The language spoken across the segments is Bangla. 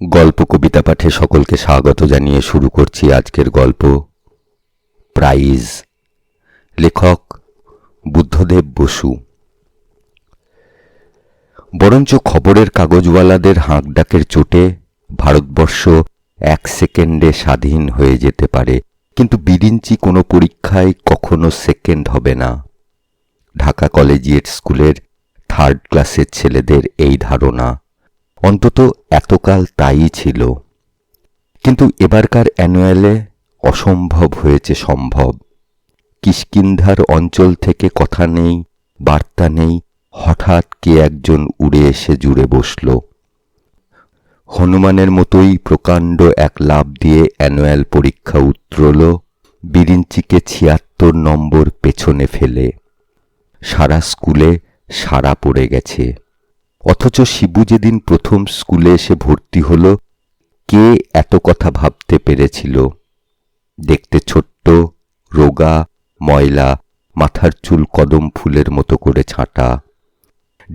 গল্প কবিতা পাঠে সকলকে স্বাগত জানিয়ে শুরু করছি আজকের গল্প। প্রাইজ। লেখক বুদ্ধদেব বসু। বরঞ্চ খবরের কাগজওয়ালাদের হাঁক ডাকের চোটে ভারতবর্ষ এক সেকেন্ডে স্বাধীন হয়ে যেতে পারে, কিন্তু বিরিঞ্চি কোনো পরীক্ষায় কখনো সেকেন্ড হবে না। ঢাকা কলেজিয়েট স্কুলের থার্ড ক্লাসের ছেলেদের এই ধারণা। অন্তত এতকাল তাই ছিল। কিন্তু এবারকার অ্যানুয়ালে অসম্ভব হয়েছে সম্ভব। কিষ্কিন্ধার অঞ্চল থেকে কথা নেই, বার্তা নেই, হঠাৎ কে একজন উড়ে এসে জুড়ে বসল। হনুমানের মতোই প্রকাণ্ড এক লাভ দিয়ে অ্যানুয়াল পরীক্ষা উতরল বিরিঞ্চিকে ছিয়াত্তর নম্বর পেছনে ফেলে। সারা স্কুলে সারা পড়ে গেছে। অথচ শিবু যেদিন প্রথম স্কুলে এসে ভর্তি হলো, কে এত কথা ভাবতে পেরেছিল? দেখতে ছোট্ট, রোগা, ময়লা, মাথার চুল কদম ফুলের মতো করে ছাঁটা।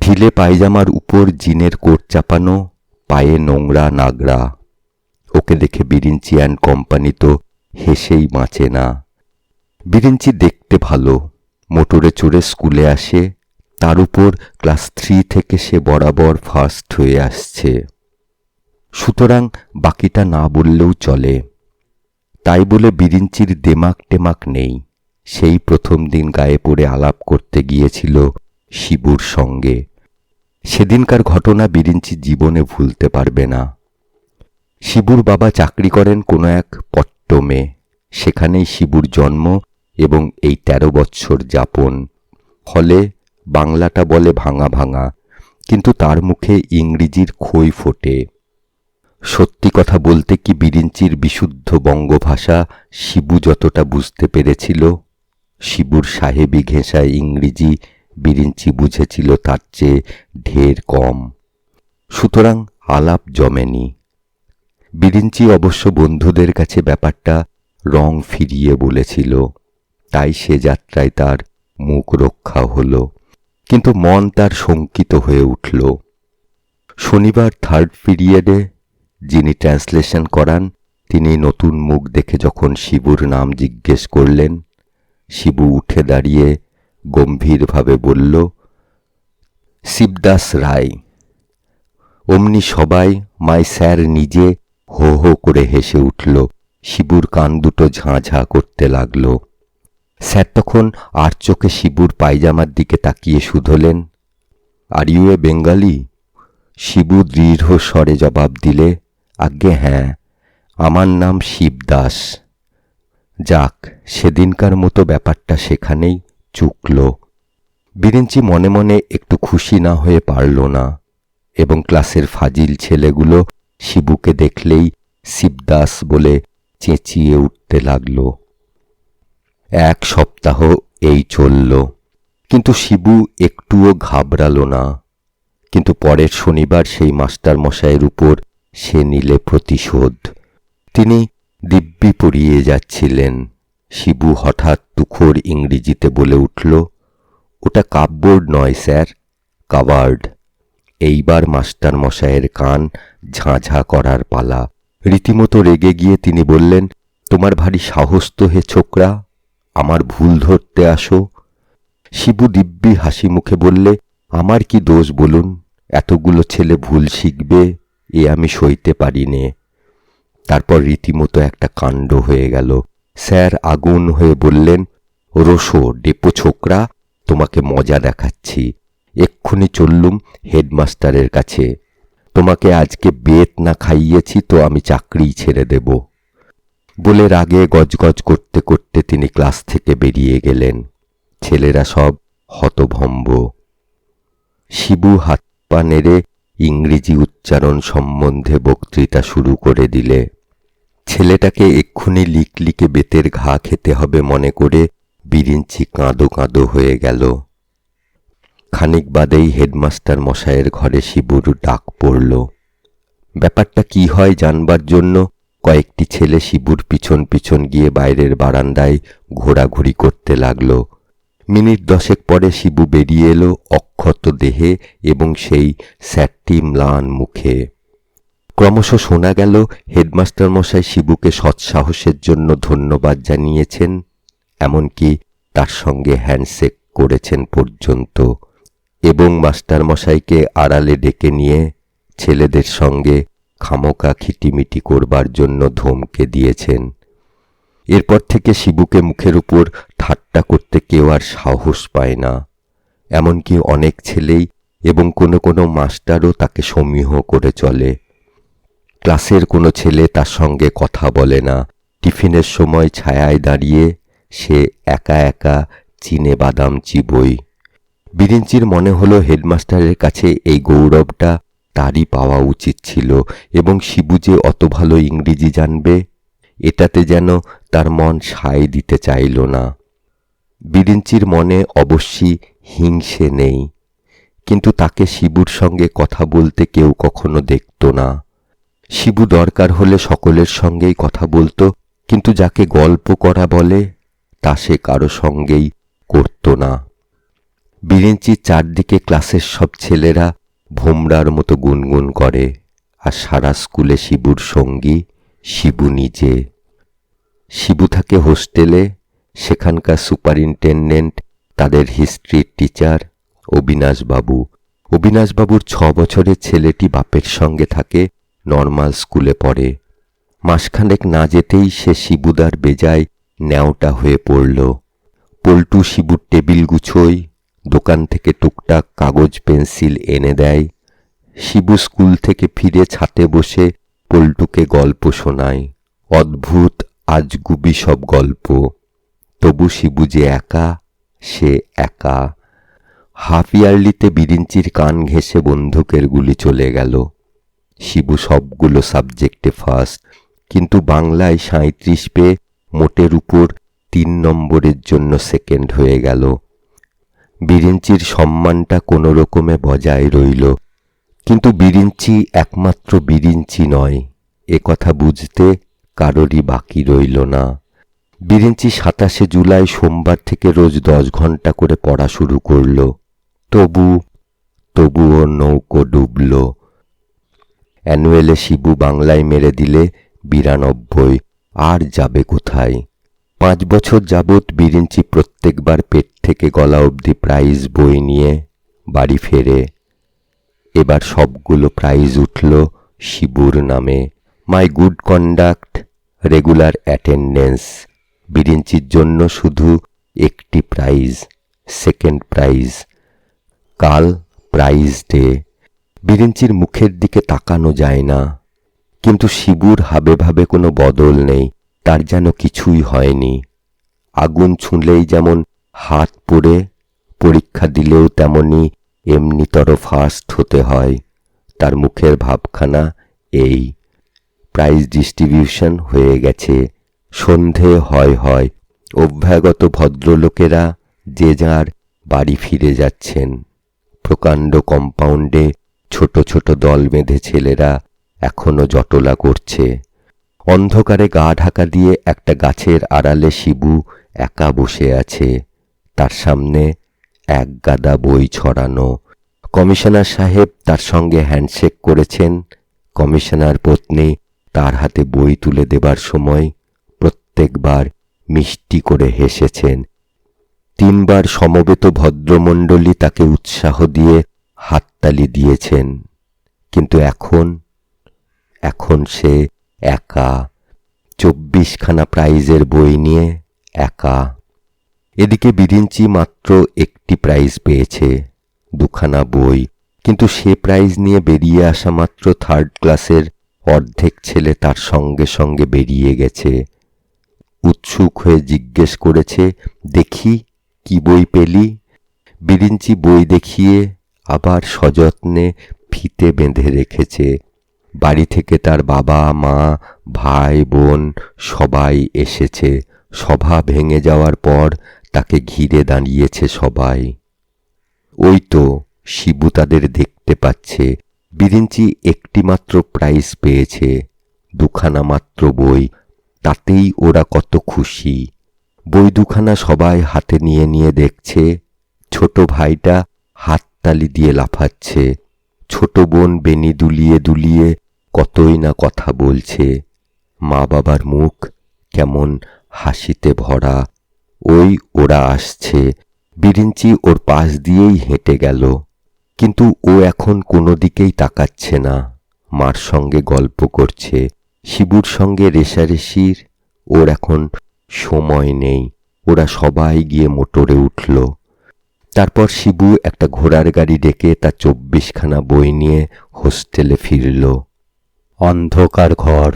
ঢিলে পায়জামার উপর জিনের কোট চাপানো, পায়ে নোংরা নাগরা। ওকে দেখে বিরিঞ্চি অ্যান্ড কোম্পানি তো হেসেই বাঁচে না। বিরিঞ্চি দেখতে ভালো, মোটরে চড়ে স্কুলে আসে তার উপর ক্লাস থ্রি থেকে সে বরাবর ফার্স্ট হয়ে আসছে। সুতরাং বাকিটা না বললেও চলে। তাই বলে বিরিঞ্চির দেমাক টেমাক নেই। সেই প্রথম দিন গায়ে পড়ে আলাপ করতে গিয়েছিল শিবুর সঙ্গে। সেদিনকার ঘটনা বিরিঞ্চি জীবনে ভুলতে পারবে না। শিবুর বাবা চাকরি করেন কোনো এক পট্টমে। সেখানেই শিবুর জন্ম এবং এই তেরো বৎসর যাপন। ফলে বাংলাটা বলে ভাঙা ভাঙা, কিন্তু তার মুখে ইংরেজির খই ফোটে। সত্যি কথা বলতে কি বিরিঞ্চির বিশুদ্ধ বঙ্গভাষা শিবু যতটা বুঝতে পেরেছিল? শিবুর সাহেবী ঘেঁষা ইংরেজি বিরিঞ্চি বুঝেছিল তার চেয়ে ঢের কম। সুতরাং আলাপ জমেনি। বিরিঞ্চি অবশ্য বন্ধুদের কাছে ব্যাপারটা রং ফিরিয়ে বলেছিল, তাই সে যাত্রায় তার মুখ রক্ষা হলো। কিন্তু মন তার শঙ্কিত হয়ে উঠল। শনিবার থার্ড পিরিয়ডে যিনি ট্রান্সলেশন করান, তিনি নতুন মুখ দেখে যখন শিবুর নাম জিজ্ঞেস করলেন, শিবু উঠে দাঁড়িয়ে গম্ভীরভাবে বলল, শিবদাস রায়, অমনি সবাই মাই স্যার নিজে হো হো করে হেসে উঠল। শিবুর কান দুটো ঝাঁ ঝাঁ করতে লাগল। স্যার তখন আর চোখে শিবুর পায়জামার দিকে তাকিয়ে শুধলেন, are you a Bengali? Shibu দৃঢ় স্বরে জবাব দিলে, আজ্ঞে হ্যাঁ আমার নাম শিবদাস যাক, সেদিনকার মতো ব্যাপারটা সেখানেই চুকল। বিরিঞ্চি মনে মনে একটু খুশি না হয়ে পারল না এবং ক্লাসের ফাজিল ছেলেগুলো শিবুকে দেখলেই শিবদাস বলে চেঁচিয়ে উঠতে লাগল। এক সপ্তাহ এই চলল। কিন্তু শিবু একটুও ঘাবড়ালো না। কিন্তু পরের শনিবার সেই মাস্টার মশাইয়ের উপর সে নিলে প্রতিশোধ। তিনি দিব্যি পড়িয়ে যাচ্ছিলেন। শিবু হঠাৎ তুখোর ইংরেজিতে বলে উঠল, ওটা কাপবোর্ড নয়, স্যার, কাবার্ড। এইবার মাস্টার মশাইয়ের কান ঝাঁঝা করার পালা। রীতিমতো রেগে গিয়ে তিনি বললেন, তোমার ভারী সাহস তো হে ছোকরা আমার ভুল ধরতে আসো। শিবু দিব্যি হাসি মুখে বললে, আমার কি দোষ বলুন, এতগুলো ছেলে ভুল শিখবে, এ আমি সইতে পারি নে তারপর রীতিমতো একটা কাণ্ড হয়ে গেল। স্যার আগুন হয়ে বললেন রোশো ডেপো ছোকরা, তোমাকে মজা দেখাচ্ছি। এক্ষুনি চললুম হেডমাস্টারের কাছে। তোমাকে আজকে বেত না খাইয়েছি তো আমি চাকরিই ছেড়ে দেব। বলে রাগে গজগজ করতে করতে তিনি ক্লাস থেকে বেরিয়ে গেলেন। ছেলেরা সব হতভম্ব। শিবু হাত পা নেড়ে ইংরেজি উচ্চারণ সম্বন্ধে বক্তৃতা শুরু করে দিলে। ছেলেটাকে এক্ষুনি লিকলিকে বেতের ঘা খেতে হবে মনে করে বিরিঞ্চি কাঁদো কাঁদো হয়ে গেল। খানিক বাদেই হেডমাস্টার মশায়ের ঘরে শিবুর ডাক পড়ল। ব্যাপারটা কি হয় জানবার জন্য কয়েকটি ছেলে শিবুর পিছন পিছন গিয়ে বাইরের বারান্দায় ঘোরাঘুরি করতে লাগল। মিনিট দশেক পরে শিবু বেরিয়ে এলো অক্ষত দেহে এবং সেই স্যাটটি ম্লান মুখে। ক্রমশ শোনা গেল হেডমাস্টার মশাই শিবুকে সৎসাহসের জন্য ধন্যবাদ জানিয়েছেন, এমনকি তার সঙ্গে হ্যান্ডশেক করেছেন পর্যন্ত, এবং মাস্টার মশাইকে আড়ালে ডেকে নিয়ে ছেলেদের সঙ্গে খামোকা খিটিমিটি করবার জন্য ধমকে দিয়েছেন। এরপর থেকে শিবুকে মুখের উপর ঠাট্টা করতে কেউ আর সাহস পায় না। এমনকি অনেক ছেলেই এবং কোনো কোনো মাস্টারও তাকে সমীহ করে চলে। ক্লাসের কোনো ছেলে তার সঙ্গে কথা বলে না। টিফিনের সময় ছায়ায় দাঁড়িয়ে সে একা একা চিনে বাদাম চিবই বিরিঞ্চির মনে হলো হেডমাস্টারের কাছে এই গৌরবটা তারই পাওয়া উচিত ছিল এবং শিবু যে অত ভালো ইংরেজি জানবে, এটাতে যেন তার মন সায় দিতে চাইল না। বিরিঞ্চির মনে অবশ্যই হিংসে নেই, কিন্তু তাকে শিবুর সঙ্গে কথা বলতে কেউ কখনো দেখত না। শিবু দরকার হলে সকলের সঙ্গেই কথা বলতো, কিন্তু যাকে গল্প করা বলে, তা সে কারও সঙ্গেই করত না। বিরিঞ্চির চারদিকে ক্লাসের সব ছেলেরা ভোমরার মতো গুনগুন করে, আর সারা স্কুলে শিবুর সঙ্গী শিবু নিজে। শিবু থাকে হোস্টেলে, সেখানকার সুপারিনটেন্ডেন্ট, তাদের হিস্ট্রির টিচার, অবিনাশবাবু। অবিনাশবাবুর ছ বছরের ছেলেটি বাপের সঙ্গে থাকে, নর্মাল স্কুলে পড়ে। মাসখানেক না যেতেই সে শিবুদার বেজায় ন্যাওটা হয়ে পড়ল। পল্টু শিবুর টেবিল গুছোই দোকান থেকে টুকটাক কাগজ, পেন্সিল এনে দেয়। শিবু স্কুল থেকে ফিরে ছাতে বসে পল্টুকে গল্প শোনায়। অদ্ভুত, আজগুবি সব গল্প। তবু শিবু যে একা, সে একা। হাফ ইয়ারলিতে বিরিঞ্চির কান ঘেঁষে বন্দুকের গুলি চলে গেল। শিবু সবগুলো সাবজেক্টে ফার্স্ট কিন্তু বাংলায় সাঁত্রিশ পেয়ে মোটের উপর তিন নম্বরের জন্য সেকেন্ড হয়ে গেল। বিরিঞ্চির সম্মানটা কোনো রকমে বজায় রইল। কিন্তু বিরিঞ্চি একমাত্র বিরিঞ্চি নয়, এ কথা বুঝতে কারোরই বাকি রইল না। বিরিঞ্চি সাতাশে জুলাই সোমবার থেকে রোজ দশ ঘণ্টা করে পড়া শুরু করল। তবু, তবুও নৌকো ডুবল। অ্যানুয়েলে শিবু বাংলায় মেরে দিলে বিরানব্বই, আর যাবে কোথায়? পাঁচ বছর যাবৎ বিরিঞ্চি প্রত্যেকবার পেট থেকে গলা অবধি প্রাইজ বই নিয়ে বাড়ি ফেরে। এবার সবগুলো প্রাইজ উঠল শিবুর নামে। My good conduct, regular attendance. বিরিঞ্চির জন্য শুধু একটি প্রাইজ, সেকেন্ড প্রাইজ। কাল প্রাইজ ডে। বিরিঞ্চির মুখের দিকে তাকানো যায় না। কিন্তু শিবুর হাবে ভাবে কোনো বদল নেই। তার যেন কিছুই হয়নি। আগুন ছুঁলেই যেমন হাত পড়ে, পরীক্ষা দিলেও তেমনি এমনিতর ফার্স্ট হতে হয়। তার মুখের ভাবখানা এই। প্রাইজ ডিস্ট্রিবিউশন হয়ে গেছে। সন্ধে হয় হয়। অভ্যাগত ভদ্রলোকেরা যে যার বাড়ি ফিরে যাচ্ছেন। প্রকাণ্ড কম্পাউন্ডে ছোট ছোট দল বেঁধে ছেলেরা এখনও জটলা করছে। অন্ধকারে গা ঢাকা দিয়ে একটা গাছের আড়ালে শিবু একা বসে আছে। তার সামনে এক গাদা বই ছড়ানো। কমিশনার সাহেব তার সঙ্গে হ্যান্ডশেক করেছেন। কমিশনার পত্নী তার হাতে বই তুলে দেবার সময় প্রত্যেকবার মিষ্টি করে হেসেছেন। তিনবার সমবেত ভদ্রমণ্ডলী তাকে উৎসাহ দিয়ে হাততালি দিয়েছেন। কিন্তু এখন এখন সে একা। চব্বিশখানা প্রাইজের বই নিয়ে একা। এদিকে বিরিঞ্চি মাত্র একটি প্রাইজ পেয়েছে, দুখানা বই। কিন্তু সে প্রাইজ নিয়ে বেরিয়ে আসা মাত্র থার্ড ক্লাসের অর্ধেক ছেলে তার সঙ্গে সঙ্গে বেরিয়ে গেছে। উৎসুক হয়ে জিজ্ঞেস করেছে, দেখি, কি বই পেলি? বিরিঞ্চি বই দেখিয়ে আবার সযত্নে ফিতে বেঁধে রেখেছে। বাড়ি থেকে তার বাবা, মা, ভাই, বোন সবাই এসেছে। সভা ভেঙে যাওয়ার পর তাকে ঘিরে দাঁড়িয়েছে সবাই। ওই তো শিবু তাদের দেখতে পাচ্ছে। বিরিঞ্চি একটি মাত্র প্রাইজ পেয়েছে। দুখানা মাত্র বই। তাতেই ওরা কত খুশি। বই দুখানা সবাই হাতে নিয়ে নিয়ে দেখছে। ছোট ভাইটা হাততালি দিয়ে লাফাচ্ছে। ছোট বোন বেনি দুলিয়ে দুলিয়ে কতই না কথা বলছে। মা বাবার মুখ কেমন হাসিতে ভরা। ওই ওরা আসছে। বিরিঞ্চি ওর পাশ দিয়েই হেঁটে গেল। কিন্তু ও এখন কোনো দিকেই তাকাচ্ছে না। মার সঙ্গে গল্প করছে। শিবুর সঙ্গে রেশারেশির ওর এখন সময় নেই। ওরা সবাই গিয়ে মোটরে উঠল। তারপর শিবু একটা ঘোড়ার গাড়ি ডেকে তার চব্বিশখানা বই নিয়ে হোস্টেলে ফিরল। অন্ধকার ঘর।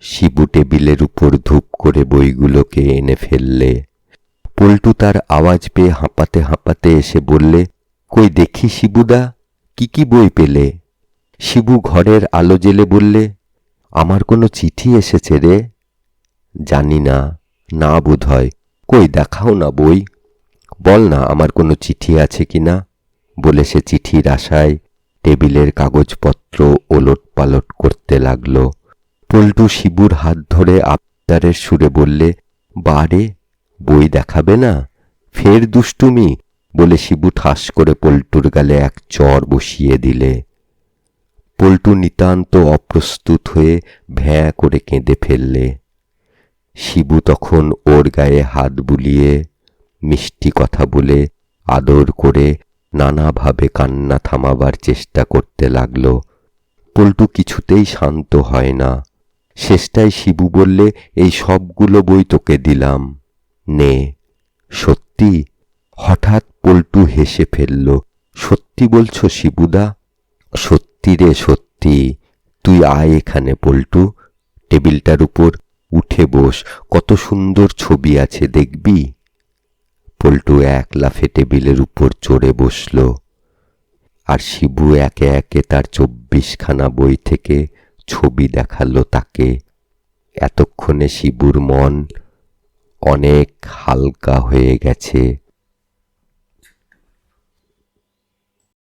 শিবু টেবিলের উপর ধূপ করে বইগুলোকে এনে ফেললে। পল্টু তার আওয়াজ পেয়ে হাঁপাতে হাঁপাতে এসে বললে, কই দেখি শিবুদা, কি কি বই পেলে? শিবু ঘরের আলো জেলে বললে, আমার কোনো চিঠি এসেছে রে? জানি না না বোধ হয় কই দেখাও না বই। বল না আমার কোনো চিঠি আছে কি না বলে সে চিঠির আশায় টেবিলের কাগজপত্র ওলট পালট করতে লাগল। পল্টু শিবুর হাত ধরে আবদারের সুরে বললে, বারে, বই দেখাবে না? ফের দুষ্টুমি? বলে শিবু ঠাস করে পল্টুর গালে এক চর বসিয়ে দিলে। পল্টু নিতান্ত অপ্রস্তুত হয়ে ভ্যাঁ করে কেঁদে ফেললে। শিবু তখন ওর গায়ে হাত বুলিয়ে মিষ্টি কথা বলে আদর করে নানাভাবে কান্না থামাবার চেষ্টা করতে লাগল। পল্টু কিছুতেই শান্ত হয় না। শেষটায় শিবু বললে, এই সবগুলো বই তোকে দিলাম। নে। সত্যি? হঠাৎ পল্টু হেসে ফেলল, সত্যি বলছো শিবুদা? সত্যি রে, সত্যি। তুই আয় এখানে পল্টু। টেবিলটার উপর উঠে বস। কত সুন্দর ছবি আছে, দেখবি? পল্টু এক লাফে টেবিলের উপর চড়ে বসল। আর শিবু একে একে তার চব্বিশখানা বই থেকে ছবি দেখাল তাকে। এতক্ষণে শিবুর মন অনেক হালকা হয়ে গেছে।